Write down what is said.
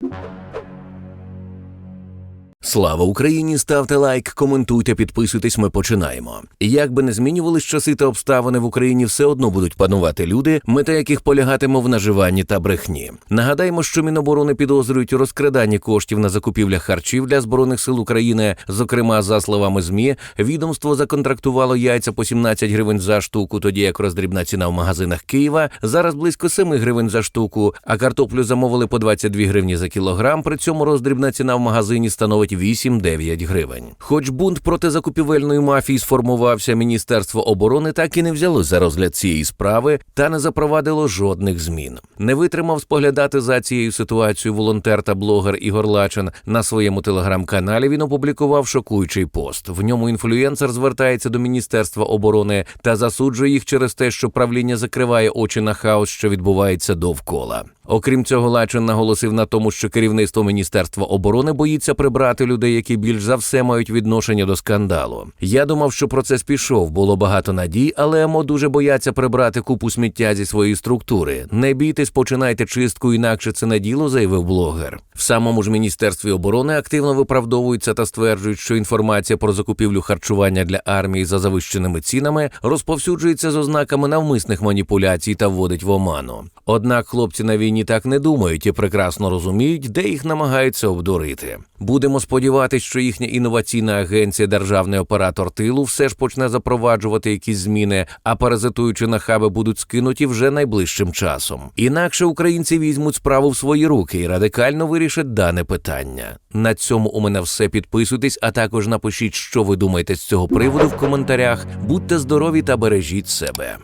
you Слава Україні! Ставте лайк, коментуйте, підписуйтесь. Ми починаємо. Як би не змінювались часи та обставини в Україні, все одно будуть панувати люди, мета яких полягатиме в наживанні та брехні. Нагадаємо, що Міноборони підозрюють у розкраданні коштів на закупівлях харчів для збройних сил України. Зокрема, за словами змі, відомство законтрактувало яйця по 17 гривень за штуку, тоді як роздрібна ціна в магазинах Києва зараз близько 7 гривень за штуку, а картоплю замовили по 22 гривні за кілограм. При цьому роздрібна ціна в магазині становить 8-9 гривень. Хоч бунт проти закупівельної мафії сформувався, Міністерство оборони так і не взялось за розгляд цієї справи та не запровадило жодних змін. Не витримав споглядати за цією ситуацією волонтер та блогер Ігор Лачин на своєму телеграм-каналі. Він опублікував шокуючий пост. В ньому інфлюєнсер звертається до Міністерства оборони та засуджує їх через те, що правління закриває очі на хаос, що відбувається довкола. Окрім цього, Лачин наголосив на тому, що керівництво Міністерства оборони боїться прибрати людей, які більш за все мають відношення до скандалу. Я думав, що процес пішов, було багато надій, але емо дуже бояться прибрати купу сміття зі своєї структури. Не бійтесь, починайте чистку, інакше це не діло, заявив блогер. В самому ж міністерстві оборони активно виправдовуються та стверджують, що інформація про закупівлю харчування для армії за завищеними цінами розповсюджується з ознаками навмисних маніпуляцій та вводить в оману. Однак хлопці на війні так не думають і прекрасно розуміють, де їх намагаються обдурити. Будемо сподіватися, що їхня інноваційна агенція, державний оператор тилу, все ж почне запроваджувати якісь зміни, а паразитуючи на хаби будуть скинуті вже найближчим часом. Інакше українці візьмуть справу в свої руки і радикально вирішать дане питання. На цьому у мене все. Підписуйтесь, а також напишіть, що ви думаєте з цього приводу в коментарях. Будьте здорові та бережіть себе.